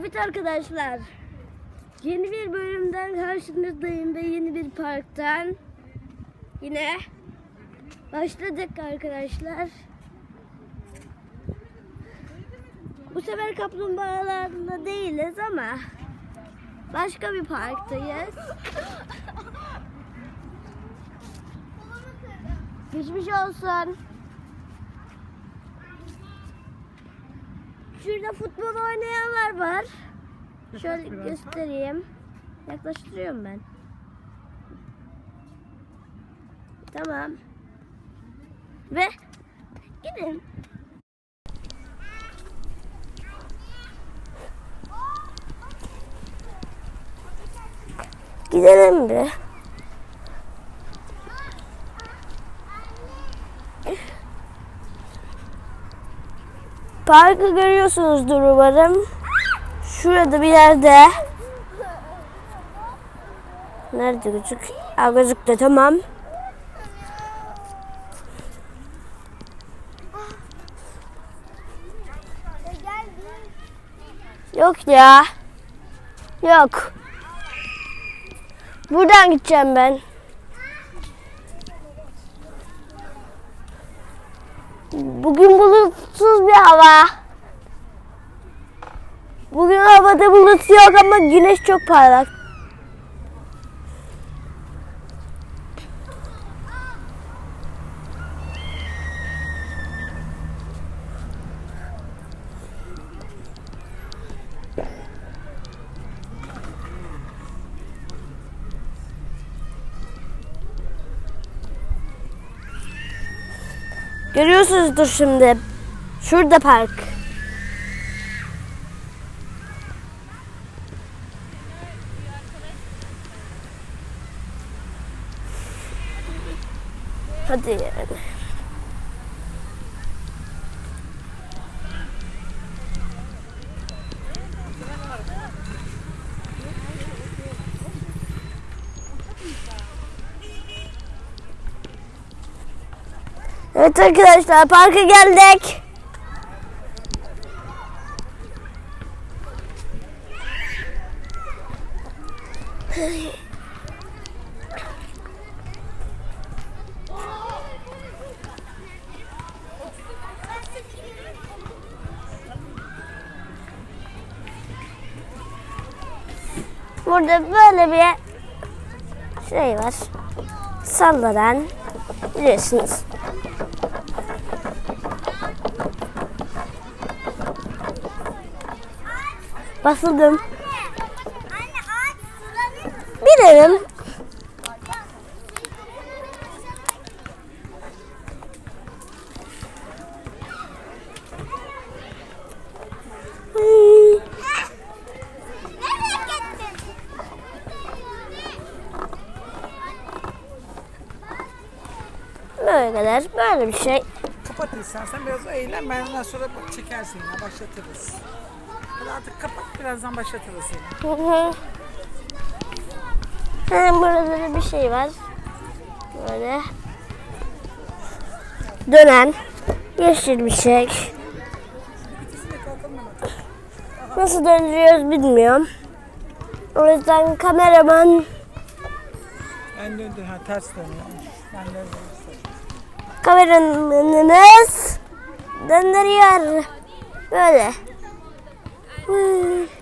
Evet arkadaşlar. Yeni bir bölümden karşınızdayım ve yeni bir parktan yine başladık arkadaşlar. Bu sefer kaplumbağalarla değiliz ama başka bir parktayız. Geçmiş olsun. Şurada futbol oynayanlar var. Şöyle göstereyim. Yaklaştırıyorum ben. Tamam. Ve gidin. Gidelim bir. Parkı görüyorsunuzdur umarım. Şurada bir yerde. Nerede gözük? Aa, gözüktü tamam. Yok ya. Yok. Buradan gideceğim ben. Bugün bulutsuz bir hava. Bugün havada bulut yok ama güneş çok parlak. Görüyorsunuzdur şimdi. Şurada park. Hadi yani. Evet arkadaşlar parka geldik. Burada böyle bir şey var. Sallanan biliyorsunuz. Basıldım. Gittin? Böyle kadar böyle bir şey. Kapat istersen biraz eğlen ben ondan sonra çekersin ya başlatırız. Hadi artık kapat birazdan başlatırız seni. Hı hı. Hemen burada da bir şey var. Böyle. Dönen. Yeşil bir şey. Nasıl döndürüyoruz bilmiyorum. O yüzden kameraman Ben döndür ha ters dönüyor. Ben döndür. kameramız döndürüyor. Böyle. Hı.